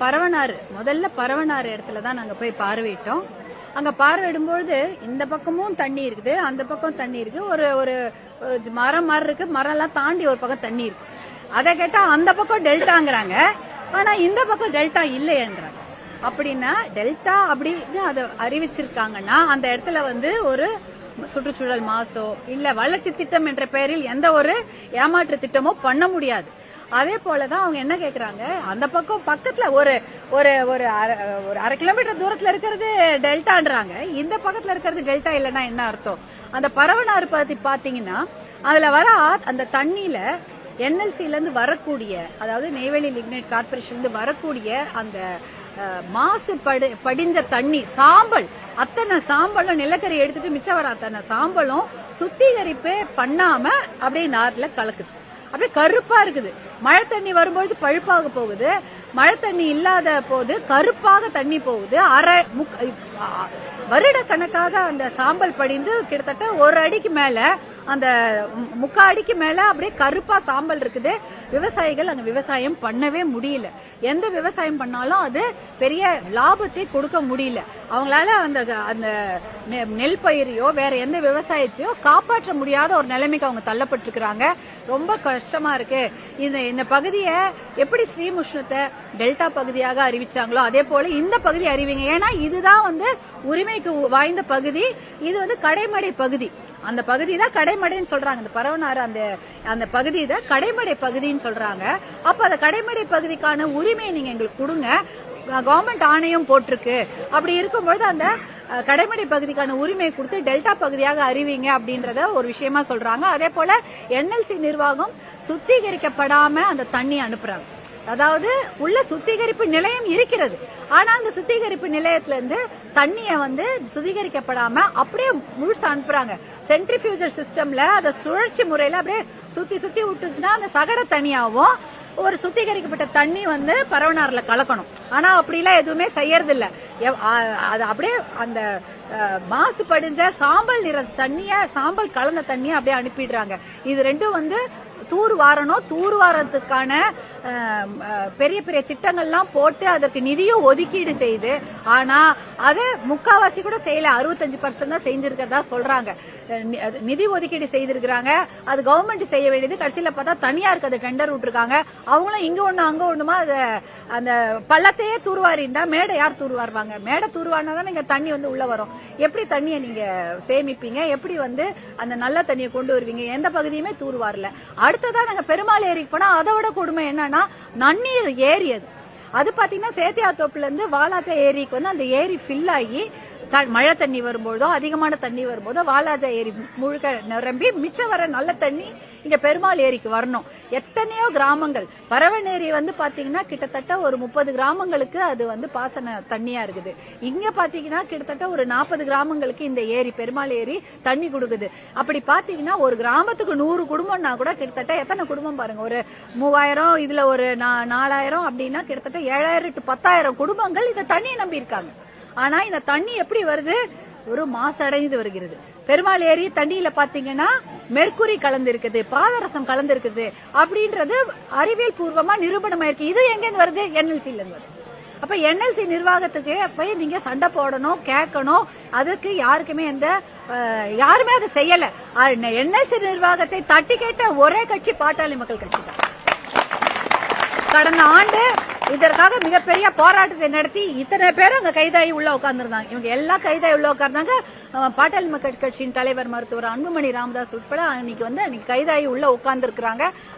பரவனாறு முதல்ல பரவனாறு இடத்துல தான் நாங்க போய் பார்வையிட்டோம். அங்க பார்வையிடும்பொழுது இந்த பக்கமும் தண்ணி இருக்குது அந்த பக்கம் தண்ணி இருக்கு ஒரு ஒரு ஒரு மரம் மாதிரி இருக்கு மரம் எல்லாம் தாண்டி ஒரு பக்கம் தண்ணி இருக்கு. அதை கேட்டா அந்த பக்கம் டெல்டாங்கிறாங்க. ஆனா இந்த பக்கம் டெல்டா இல்லையன்றாங்க. அப்படின்னா டெல்டா அப்படின்னு அதை அறிவிச்சிருக்காங்கன்னா அந்த இடத்துல வந்து ஒரு சுற்றுச்சூழல் மாசோ இல்ல வளர்ச்சி திட்டம் என்ற பெயரில் எந்த ஒரு ஏமாற்று திட்டமோ பண்ண முடியாது. அதே போலதான் அவங்க என்ன கேக்குறாங்க? அந்த பக்கம் பக்கத்துல ஒரு ஒரு ஒரு அரை ஒரு அரை கிலோமீட்டர் தூரத்துல இருக்கிறது டெல்டான்றாங்க. இந்த பக்கத்துல இருக்கிறது டெல்டா இல்லைன்னா என்ன அர்த்தம்? அந்த பரவனாறு பத்தி பாத்தீங்கன்னா அதுல வர அந்த தண்ணியில என்எல்சில இருந்து வரக்கூடிய அதாவது நெய்வேலி லிக்னைட் கார்பரேஷன்ல இருந்து வரக்கூடிய அந்த மாசு படு படிஞ்ச தண்ணி சாம்பல். அத்தனை சாம்பலும் நிலக்கரி எடுத்துட்டு மிச்சம் வர அத்தனை சாம்பலும் சுத்திகரிப்பே பண்ணாம அப்படியே நார்ல கலக்குது. அப்படியே கருப்பா இருக்குது. மழை தண்ணி வரும்பொழுது பழுப்பாக போகுது. மழை தண்ணி இல்லாத போது கருப்பாக தண்ணி போகுது. அரை முக் வருட கணக்காக அந்த சாம்பல் படிந்து கிட்டத்தட்ட ஒரு அடிக்கு மேல அந்த மு- முக்கா அடிக்கு மேல அப்படியே கருப்பா சாம்பல் இருக்குது. விவசாயிகள் அங்க விவசாயம் பண்ணவே முடியல. எந்த விவசாயம் பண்ணாலும் அது பெரிய லாபத்தை கொடுக்க முடியல. அவங்களால அந்த அந்த நெ- நெல் பயிரையோ வேற எந்த விவசாயத்தையோ காப்பாற்ற முடியாத ஒரு நிலைமைக்கு அவங்க தள்ளப்பட்டிருக்கிறாங்க. ரொம்ப கஷ்டமா இருக்கு. இந்த இந்த பகுதியை எப்படி ஸ்ரீமுஷ்ணத்தை டெல்டா பகுதியாக அறிவிச்சாங்களோ அதே போல இந்த பகுதி அறிவிங்க. ஏன்னா இதுதான் வந்து உரிமைக்கு வாய்ந்த பகுதி. இது வந்து கடைமடை பகுதி. அந்த பகுதி தான் கடைமடைன்னு சொல்றாங்க. இந்த பரவனாறு அந்த அந்த பகுதி தான் கடைமடை பகுதின்னு சொல்றாங்க. அப்ப அந்த கடைமடை பகுதிக்கான உரிமையை நீங்க எங்களுக்கு கொடுங்க. கவர்மெண்ட் ஆணையம் போட்டிருக்கு. அப்படி இருக்கும்பொழுது அந்த கடைமடை பகுதிக்கான உரிமையை கொடுத்து டெல்டா பகுதியாக அறிவிங்க அப்படின்றத ஒரு விஷயமா சொல்றாங்க. அதே போல என்எல்சி நிர்வாகம் சுத்திகரிக்கப்படாம அந்த தண்ணி அனுப்புறாங்க. அதாவது உள்ள சுத்திகரிப்பு நிலையம் இருக்கிறது. ஆனா அந்த சுத்திகரிப்பு நிலையத்துல இருந்து தண்ணிய வந்து சுத்திகரிக்கப்படாம அப்படியே முழுசா அனுப்புறாங்க. சென்ட்ரிபியூஜல் சிஸ்டம்ல அதை சுழற்சி முறையில அப்படியே சுத்தி சுத்தி விட்டுச்சுன்னா அந்த சகட தனியாவும் ஒரு சுத்திகரிக்கப்பட்ட தண்ணி வந்து பரவனார்ல கலக்கணும். ஆனா அப்படிலாம் எதுவுமே செய்யறது இல்ல எவ்- அது அப்படியே அந்த மாசுபடிஞ்ச சாம்பல் நிற தண்ணிய சாம்பல் கலந்த தண்ணியை அப்படியே அனுப்பிடுறாங்க. இது ரெண்டும் வந்து தூர் வாரணும் தூர் வாரத்துக்கான பெரிய பெரிய திட்டங்கள்லாம் போட்டு அதற்கு நிதியும் ஒதுக்கீடு செய்து ஆனா அதை முக்காவாசி கூட செய்யல. அறுபத்தஞ்சு பர்சன்ட் தான் செஞ்சிருக்கிறதா சொல்றாங்க. நி- அது நிதி ஒதுக்கீடு செய்திருக்கிறாங்க. அது கவர்மெண்ட் செய்ய வேண்டியது. கடைசியில பார்த்தா தனியாருக்கு அதை டெண்டர் விட்டுருக்காங்க. அவங்களும் இங்க ஒண்ணு அங்க ஒண்ணுமா அத அந்த பள்ளத்தையே தூர்வாரி இருந்தா மேடை யார் தூர்வாருவாங்க? மேடை தூர்வாரினா தான் இங்க தண்ணி வந்து உள்ள வரும். எப்படி தண்ணியை நீங்க சேமிப்பீங்க? எப்படி வந்து அந்த நல்ல தண்ணியை கொண்டு வருவீங்க? எந்த பகுதியுமே தூர்வாரல அடுத்ததா நாங்க பெருமாள் ஏரிக்கு போனா அதை விட கொடுமை என்னன்னா நன்னீர் ஏரி அது அது பாத்தீங்கன்னா சேத்தியாத்தோப்புல இருந்து வாலாஜா ஏரிக்கு வந்து அந்த ஏரி ஃபில் ஆகி மழை தண்ணி வரும்போதோ அதிகமான தண்ணி வரும்போதோ வாலாஜா ஏரி முழுக்க நிரம்பி மிச்சம் வர நல்ல தண்ணி இங்க பெருமாள் ஏரிக்கு வரணும். எத்தனையோ கிராமங்கள். பறவனேரி வந்து பாத்தீங்கன்னா கிட்டத்தட்ட ஒரு முப்பது கிராமங்களுக்கு அது வந்து பாசன தண்ணியா இருக்குது. இங்க பாத்தீங்கன்னா கிட்டத்தட்ட ஒரு நாற்பது கிராமங்களுக்கு இந்த ஏரி பெருமாள் ஏரி தண்ணி கொடுக்குது. அப்படி பாத்தீங்கன்னா ஒரு கிராமத்துக்கு நூறு குடும்பம்னா கூட கிட்டத்தட்ட எத்தனை குடும்பம் பாருங்க? ஒரு மூவாயிரம் இதுல ஒரு நா- நாலாயிரம் அப்படின்னா கிட்டத்தட்ட ஏழாயிரம் டு பத்தாயிரம் குடும்பங்கள் இந்த தண்ணியை நம்பி இருக்காங்க ஆனா இந்த தண்ணி எப்படி வருது? ஒரு மாசடைந்து வருகிறது. பெருமாள் ஏரி தண்ணியில பாத்தீங்கன்னா மெர்குரி கலந்து இருக்குது பாதரசம் கலந்து இருக்குது அப்படின்றது அறிவியல் பூர்வமா நிரூபணமாயிருக்கு இது எங்க இருந்து வருது? என்எல்சில இருந்து வருது. அப்ப என்எல்சி நிர்வாகத்துக்கு போய் நீங்க சண்டை போடணும் கேட்கணும். அதுக்கு யாருக்குமே எந்த அஹ், யாருமே அதை செய்யல. என்எல்சி நிர்வாகத்தை தட்டி கேட்ட ஒரே கட்சி பாட்டாளி மக்கள் கட்சி தான். கடந்த ஆண்டு இதற்காக மிகப்பெரிய போராட்டத்தை நடத்தி இத்தனை பேர் அங்க கைதாகி உள்ள உட்கார்ந்துருந்தாங்க. இவங்க எல்லாம் கைதாகி உள்ள உட்கார்ந்தாங்க. பாட்டாளி மக்கள் கட்சியின் தலைவர் மருத்துவர் அன்புமணி ராமதாஸ் உட்பட அன்னைக்கு வந்து அன்னைக்கு கைதாகி உள்ள உட்கார்ந்து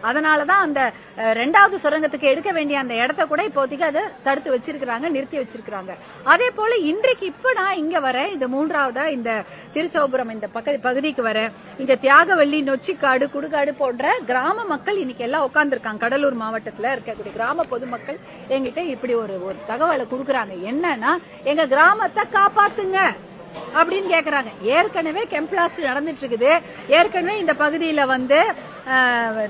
அதனாலதான் அந்த ரெண்டாவது சுரங்கத்துக்கு எடுக்க வேண்டிய அந்த இடத்த கூட இப்போதைக்கு அதை தடுத்து வச்சிருக்கிறாங்க நிறுத்தி வச்சிருக்கிறாங்க. அதே போல இன்றைக்கு இப்ப நான் இங்க வரேன். இந்த மூன்றாவதா இந்த திருச்சோபுரம் இந்த பக்க பகுதிக்கு வரேன். இங்க தியாகவள்ளி நொச்சிக்காடு குடுகாடு போன்ற கிராம மக்கள் இன்னைக்கு எல்லாம் உட்கார்ந்துருக்காங்க. கடலூர் மாவட்டத்துல இருக்கக்கூடிய கிராம பொதுமக்கள் எங்கிட்ட இப்படி ஒரு ஒரு தகவலை கொடுக்கறாங்க. என்னன்னா எங்க கிராமத்தை காப்பாத்துங்க அப்படின்னு கேக்குறாங்க. ஏற்கனவே கெம்ப்ளாஸ்ட் நடந்துட்டு இருக்குது ஏற்கனவே இந்த பகுதியில வந்து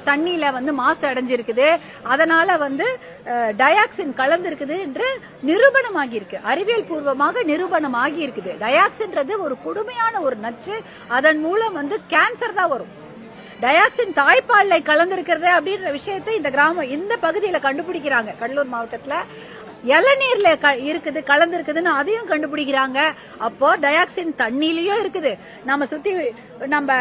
தண்ணியில வந்து மாசு அடைஞ்சிருக்குது. அதனால வந்து டயாக்சின் கலந்திருக்குது என்று நிரூபணம் ஆகியிருக்கு அறிவியல் பூர்வமாக நிரூபணம் இருக்குது டயாக்சின்றது ஒரு கொடுமையான ஒரு நச்சு. அதன் மூலம் வந்து கேன்சர் தான் வரும். டயாக்சின் தாய்ப்பால்ல கலந்திருக்கிறது அப்படின்ற விஷயத்தை இந்த கிராமம் இந்த பகுதியில கண்டுபிடிக்கிறாங்க. கடலூர் மாவட்டத்துல இளநீர்ல க- இருக்குது கலந்து இருக்குதுன்னு அதையும் கண்டுபிடிக்கிறாங்க. அப்போ டயாக்சின் தண்ணியிலயும் இருக்குது. நம்ம சுத்தி நம்ம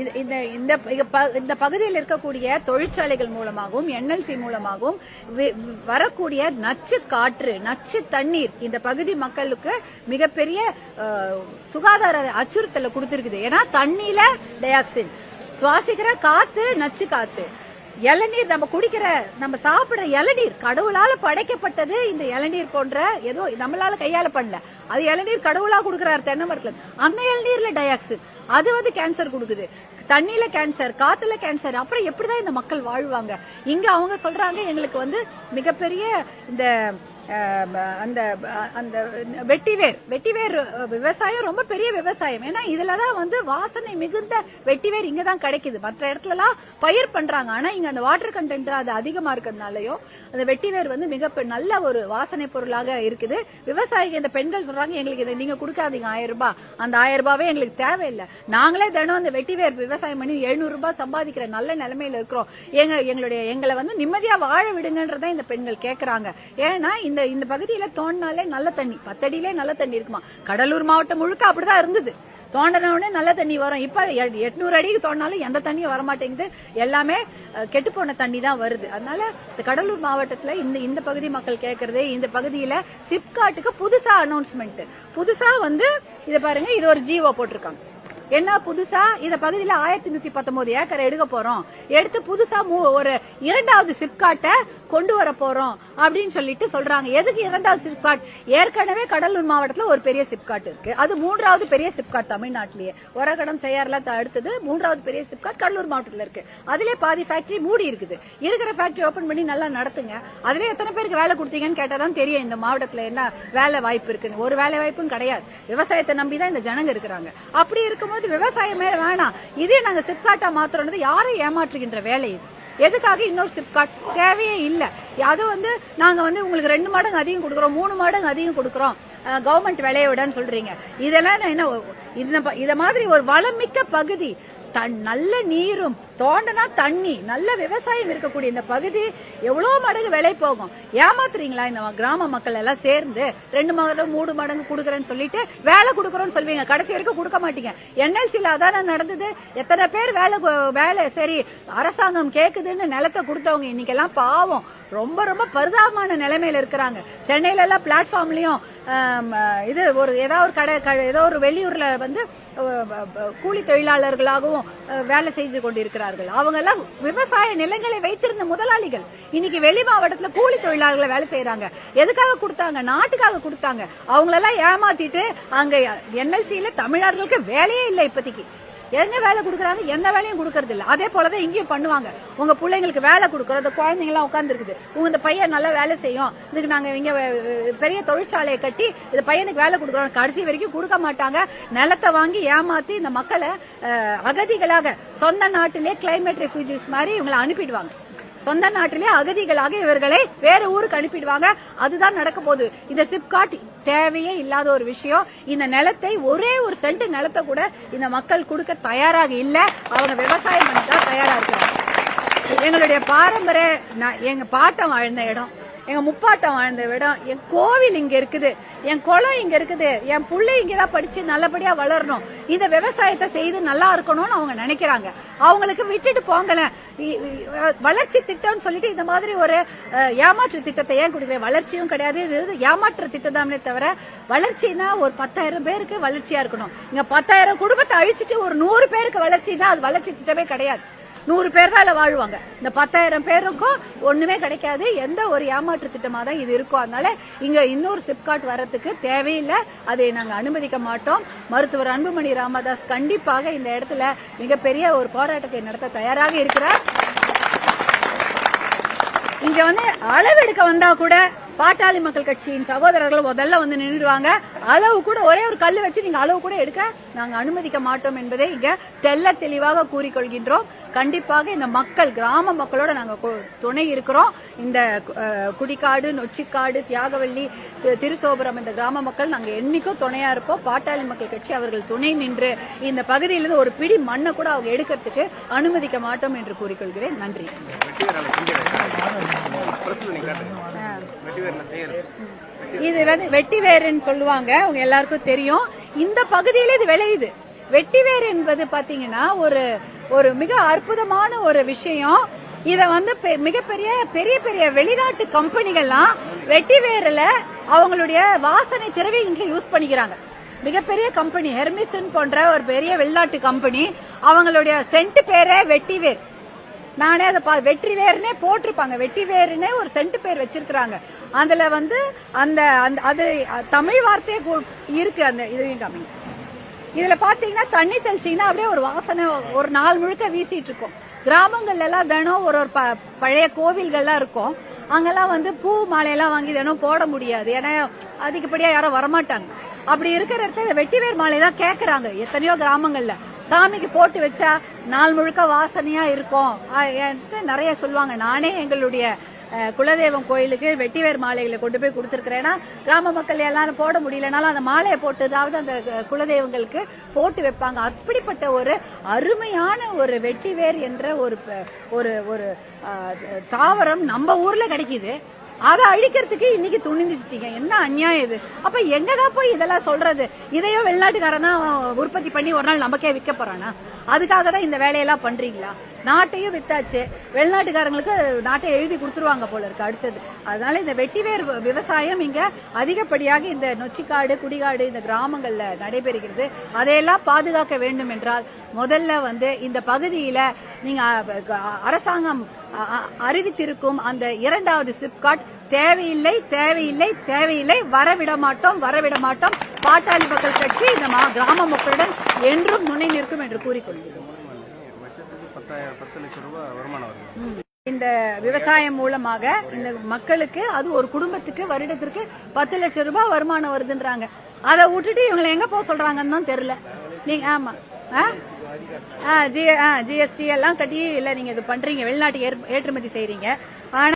இது- இந்த இந்த ப- இந்த பகுதியில் இருக்கக்கூடிய தொழிற்சாலைகள் மூலமாகவும் என்எல்சி மூலமாகவும் வி- வரக்கூடிய நச்சு காற்று நச்சு தண்ணீர் இந்த பகுதி மக்களுக்கு மிகப்பெரிய சுகாதார அச்சுறுத்தலை கொடுத்திருக்குது. ஏன்னா தண்ணியில டயாக்சின் சுவாசிக்கிற காத்து நச்சு காத்து. இளநீர் நம்ம குடிக்கிற நம்ம சாப்பிடுற இளநீர் கடவுளால படைக்கப்பட்டது இந்த இளநீர் போன்ற ஏதோ நம்மளால கையால பண்ணல. அது இளநீர் கடவுளா கொடுக்கறாரு தென்னை மரத்துல அந்த இளநீர்ல டயாக்சின் அது வந்து கேன்சர் கொடுக்குது. தண்ணியில கேன்சர் காத்துல கேன்சர் அப்புறம் எப்படிதான் இந்த மக்கள் வாழ்வாங்க? இங்க அவங்க சொல்றாங்க எங்களுக்கு வந்து மிகப்பெரிய இந்த அந்த அந்த வெட்டிவேர். வெட்டிவேர் விவசாயம் ரொம்ப பெரிய விவசாயம். ஏன்னா இதுலதான் வந்து வாசனை மிகுந்த வெட்டிவேர் இங்க தான் கிடைக்குது. மற்ற இடத்துல எல்லாம் பயிர் பண்றாங்க. ஆனா இங்க அந்த வாட்டர் கண்டென்ட் அது அதிகமா இருக்கிறதுனாலயோ அந்த வெட்டிவேர் வந்து மிக நல்ல ஒரு வாசனை பொருளாக இருக்குது. விவசாயிகள் இந்த பெண்கள் சொல்றாங்க எங்களுக்கு இதை நீங்க கொடுக்காதீங்க ஆயிரம் ரூபாய் அந்த ஆயிரம் ரூபாவே எங்களுக்கு தேவையில்லை. நாங்களே தினம் அந்த வெட்டிவேர் விவசாயம் பண்ணி எழுநூறு ரூபாய் சம்பாதிக்கிற நல்ல நிலைமையில இருக்கிறோம். எங்க எங்களுடைய எங்களை வந்து நிம்மதியா வாழ விடுங்கன்றதான் இந்த பெண்கள் கேக்குறாங்க. ஏன்னா இந்த இந்த பகுதியில தோண்டினாலே நல்ல தண்ணி. பத்தடியிலே நல்ல தண்ணி இருக்குமா? கடலூர் மாவட்டம் முழுக்க அப்படிதான் இருந்தது. தோண்டின உடனே நல்ல தண்ணி வரும். இப்ப எ- எட்நூறு அடிக்கு தோண்டினாலும் எந்த தண்ணியும் வர மாட்டேங்குது எல்லாமே கெட்டு போன தண்ணி தான் வருது. அதனால இந்த கடலூர் மாவட்டத்துல இந்த இந்த பகுதி மக்கள் கேட்கறது இந்த பகுதியில சிப்காட்டுக்கு புதுசா அனௌன்ஸ்மெண்ட் புதுசா வந்து இதை பாருங்க இது ஒரு ஜீவோ போட்டிருக்காங்க. என்ன புதுசா? இந்த பகுதியில ஆயிரத்தி நூத்தி பத்தொன்பது ஏக்கர் எடுக்க போறோம். எடுத்து புதுசா மூ- ஒரு இரண்டாவது சிப்காட்டை கொண்டு வர போறோம் அப்படின்னு சொல்லிட்டு சொல்றாங்க. எதுக்கு இரண்டாவது சிப்காட்? ஏற்கனவே கடலூர் மாவட்டத்துல ஒரு பெரிய சிப்காட் இருக்கு. அது மூன்றாவது பெரிய சிப்காட் தமிழ்நாட்டிலேயே. ஒரகடம் செய்யாறுல அடுத்தது மூன்றாவது பெரிய சிப்காட் கடலூர் மாவட்டத்துல இருக்கு. அதுலயே பாதி ஃபேக்டரி மூடி இருக்குது. இருக்கிற ஃபேக்டரி ஓபன் பண்ணி நல்லா நடத்துங்க. அதுல எத்தனை பேருக்கு வேலை கொடுத்தீங்கன்னு கேட்டாதான் தெரியும். இந்த மாவட்டத்துல என்ன வேலை வாய்ப்பு இருக்குன்னு. ஒரு வேலை வாய்ப்பும் கிடையாது. விவசாயத்தை நம்பி தான் இந்த ஜனங்க இருக்கிறாங்க. அப்படி இருக்கும்போது விவசாயமே வேணாம். இதே நாங்க சிப்காட்டா மாத்திரம்னது யாரை ஏமாற்றுகின்ற வேலை இது. எதுக்காக இன்னொரு சிப்காட் தேவையே இல்லை. அது வந்து நாங்க வந்து உங்களுக்கு ரெண்டு மடங்கு அதிகம் கொடுக்குறோம் மூணு மடங்கு அதிகம் கொடுக்குறோம். கவர்மெண்ட் விலையை விடன்னு சொல்றீங்க. இதெல்லாம் நான் என்ன இந்த ப- இத மாதிரி ஒரு வளமிக்க பகுதி. தன் நல்ல நீரும் தோண்டனா தண்ணி. நல்ல விவசாயம் இருக்கக்கூடிய இந்த பகுதி எவ்வளவு மடங்கு விலை போகும். ஏமாத்துறீங்களா இந்த கிராம மக்கள் எல்லாம் சேர்ந்து ரெண்டு மடங்கு மூணு மடங்கு கொடுக்குறேன்னு சொல்லிட்டு வேலை கொடுக்குறோன்னு சொல்வீங்க கடைசி வரைக்கும் கொடுக்க மாட்டீங்க. என்எல்சியில் அதானே நடந்தது? எத்தனை பேர் வேலை வேலை சரி அரசாங்கம் கேக்குதுன்னு நிலத்தை கொடுத்தவங்க இன்னைக்கெல்லாம் பாவம். ரொம்ப ரொம்ப பரிதாபமான நிலைமையில இருக்கிறாங்க. சென்னையில எல்லாம் பிளாட்ஃபார்ம்லயும் இது ஒரு ஏதாவது ஒரு கடை ஏதோ ஒரு வெளியூர்ல வந்து கூலி தொழிலாளர்களாகவும் அஹ், வேலை செய்து கொண்டிருக்கிறார்கள் அவங்க எல்லாம் விவசாய நிலங்களை வைத்திருந்த முதலாளிகள். இன்னைக்கு வெளி மாவட்டத்துல கூலி தொழிலாளர்களை வேலை செய்யறாங்க எதுக்காக கொடுத்தாங்க? நாட்டுக்காக கொடுத்தாங்க. அவங்களெல்லாம் ஏமாத்திட்டு அங்க என்எல்சியில தமிழர்களுக்கு வேலையே இல்லை இப்போதைக்கு. எங்க வேலை கொடுக்குறாங்க? எந்த வேலையும் கொடுக்கறது இல்லை அதே போலதான் இங்கேயும் பண்ணுவாங்க. உங்க பிள்ளைங்களுக்கு வேலை கொடுக்கறோம் அந்த குழந்தைங்க எல்லாம் உட்கார்ந்து உங்க இந்த பையன் நல்லா வேலை செய்யும். இதுக்கு நாங்க இங்க பெரிய தொழிற்சாலையை கட்டி இந்த பையனுக்கு வேலை கொடுக்குறோம். கடைசி வரைக்கும் கொடுக்க மாட்டாங்க. நிலத்தை வாங்கி ஏமாத்தி இந்த மக்களை அகதிகளாக சொந்த நாட்டிலே கிளைமேட் ரெஃப்யூஜிஸ் மாதிரி இவங்களை அனுப்பிடுவாங்க. சொந்த நாட்டிலே அகதிகளாக இவர்களை வேற ஊருக்கு அனுப்பிடுவாங்க. அதுதான் நடக்க போகுது. இந்த சிப்காட் தேவையே இல்லாத ஒரு விஷயம். இந்த நிலத்தை ஒரே ஒரு சென்ட் நிலத்தை கூட இந்த மக்கள் கொடுக்க தயாராக இல்லை. அவங்க விவசாயம் பண்ண தயாராக தயாரா இருக்கிறாங்க எங்களுடைய பாரம்பரிய எங்க பாட்டம் வாழ்ந்த இடம். எங்க முப்பாட்டம் வாழ்ந்த இடம் என் கோவில் இங்க இருக்குது என் குளம் இங்க இருக்குது என் புள்ளை இங்கதான் படிச்சு நல்லபடியா வளரணும். இந்த விவசாயத்தை செய்து நல்லா இருக்கணும்னு அவங்க நினைக்கிறாங்க. அவங்களுக்கு விட்டுட்டு போங்களேன். வளர்ச்சி திட்டம்னு சொல்லிட்டு இந்த மாதிரி ஒரு ஏமாற்று திட்டத்தை ஏன் கொடுக்குற வளர்ச்சியும் கிடையாது. இது ஏமாற்று திட்டம் தானே தவிர வளர்ச்சினா ஒரு பத்தாயிரம் பேருக்கு வளர்ச்சியா இருக்கணும். இங்க பத்தாயிரம் குடும்பத்தை அழிச்சிட்டு ஒரு நூறு பேருக்கு வளர்ச்சினா அது வளர்ச்சி திட்டமே கிடையாது. நூறு பேர் தான் அதுல வாழ்வாங்க. இந்த பத்தாயிரம் பேருக்கும் ஒன்றுமே கிடைக்காது. எந்த ஒரு ஏமாற்று திட்டமாக தான் இது இருக்கும் அதனால இங்கே இன்னொரு சிப்காட் வரத்துக்கு தேவையில்லை. அதை நாங்கள் அனுமதிக்க மாட்டோம். மருத்துவர் அன்புமணி ராமதாஸ் கண்டிப்பாக இந்த இடத்துல மிகப்பெரிய ஒரு போராட்டத்தை நடத்த தயாராக இருக்கிறார். இங்க வந்து அளவெடுக்க வந்தா கூட பாட்டாளி மக்கள் கட்சியின் சகோதரர்கள் முதல்ல வந்து நின்றுடுவாங்க. அளவு கூட ஒரே ஒரு கல் வச்சு நீங்க அளவு கூட எடுக்க நாங்க அனுமதிக்க மாட்டோம் என்பதை இங்க தெள்ள தெளிவாக கூறிக்கொள்கின்றோம். கண்டிப்பாக இந்த மக்கள் கிராம மக்களோட நாங்க கு- துணை இருக்கிறோம். இந்த குடிக்காடு நொச்சிக்காடு தியாகவள்ளி திருசோபுரம் இந்த கிராம மக்கள் நாங்க என்னைக்கும் துணையா இருப்போம். பாட்டாளி மக்கள் கட்சி அவர்கள் துணை நின்று இந்த பகுதியிலிருந்து ஒரு பிடி மண்ணை கூட அவங்க எடுக்கிறதுக்கு அனுமதிக்க மாட்டோம் என்று கூறிக்கொள்கிறேன். நன்றி. இது வந்து வெட்டி வேருன்னு சொல்லுவாங்க. உங்க எல்லாருக்கும் தெரியும். இந்த பகுதியில இது விளையுது. வெட்டிவேர் என்பது பாத்தீங்கன்னா ஒரு ஒரு மிக அற்புதமான ஒரு விஷயம். இத வந்து பெ- மிகப்பெரிய பெரிய பெரிய வெளிநாட்டு கம்பெனிகள்லாம் வெட்டி வேர்ல அவங்களுடைய வாசனை திரவி இங்க யூஸ் பண்ணிக்கிறாங்க. மிகப்பெரிய கம்பெனி ஹெர்மிசன் போன்ற ஒரு பெரிய வெளிநாட்டு கம்பெனி அவங்களுடைய சென்ட் பேரே வெட்டிவேர். நானே அதை பா வெற்றி வேர்னே போட்டிருப்பாங்க. வெட்டி வேர்னே ஒரு சென்ட் பேர் வச்சிருக்கிறாங்க. அதுல வந்து அந்த அந்த அது தமிழ் வார்த்தையே இருக்கு அந்த இதையும் காமிங்க இதுல பாத்தீங்கன்னா தண்ணி தெளிச்சீங்கன்னா அப்படியே ஒரு வாசனை ஒரு நாள் முழுக்க வீசிட்டு இருக்கும். கிராமங்கள்ல எல்லாம் தினம் ஒரு ஒரு ப- பழைய கோவில்கள்லாம் இருக்கும். அங்கெல்லாம் வந்து பூ மாலையெல்லாம் வாங்கி தினம் போட முடியாது. ஏன்னா அதிகப்படியா யாரும் வரமாட்டாங்க. அப்படி இருக்கிற இடத்துல இந்த வெட்டிவேர் மாலை தான் கேக்குறாங்க. எத்தனையோ கிராமங்கள்ல. சாமிக்கு போட்டு வச்சா நாள் முழுக்க வாசனையா இருக்கும். நிறைய சொல்லுவாங்க. நானே எங்களுடைய குலதெய்வம் கோயிலுக்கு வெட்டிவேர் மாலைகளை கொண்டு போய் கொடுத்துருக்கிறேன்னா கிராம மக்கள் எல்லாரும் போட முடியலனாலும் அந்த மாலையை போட்டுதாவது அந்த குலதெய்வங்களுக்கு போட்டு வைப்பாங்க. அப்படிப்பட்ட ஒரு அருமையான ஒரு வெட்டிவேர் என்ற ஒரு ஒரு ஒரு தாவரம் நம்ம ஊர்ல கிடைக்குது. அதை அழிக்கிறதுக்கு இன்னைக்கு துணிந்துச்சிட்டீங்க என்ன அநியாயம் இது? அப்ப எங்க தான் போய் இதெல்லாம் சொல்றது? இதையோ வெளிநாட்டுக்காரன் தான் உற்பத்தி பண்ணி ஒரு நாள் நமக்கே விற்க போறானா? அதுக்காக தான் இந்த வேலையெல்லாம் பண்றீங்களா? நாட்டையும் வித்தாச்சு. வெளிநாட்டுக்காரங்களுக்கு நாட்டை எழுதி கொடுத்துருவாங்க போல இருக்கு அடுத்தது. அதனால இந்த வெட்டிவேர் விவசாயம் இங்க அதிகப்படியாக இந்த நொச்சிக்காடு குடிகாடு இந்த கிராமங்கள்ல நடைபெறுகிறது. அதையெல்லாம் பாதுகாக்க வேண்டும் என்றால் முதல்ல வந்து இந்த பகுதியில நீங்க அரசாங்கம் அ- அறிவித்திருக்கும் அந்த இரண்டாவது சிப்காட் தேவையில்லை தேவையில்லை தேவையில்லை வரவிட மாட்டோம் வரவிட மாட்டோம் பாட்டாளி மக்கள் கட்சி இந்த மா- கிராம மக்களுடன் என்றும் துணை நிற்கும் என்று கூறிக்கொள்கிறோம். பத்தாயிரம் பத்து லட்சம் ரூபாய் வருமானம் வருது. இந்த விவசாயம் மூலமாக இந்த மக்களுக்கு அது ஒரு குடும்பத்துக்கு வருடத்திற்கு பத்து லட்சம் ரூபாய் வருமானம் வருதுன்றாங்க. அதை விட்டுட்டு இவங்களை எங்க போக சொல்றாங்கன்னு தான் தெரியல. நீங்க ஆமா. ஜிஎஸ்டி எல்லாம் கட்டி இல்ல நீங்க இது பண்றீங்க வெளிநாட்டுக்கு ஏற்றுமதி செய்யறீங்க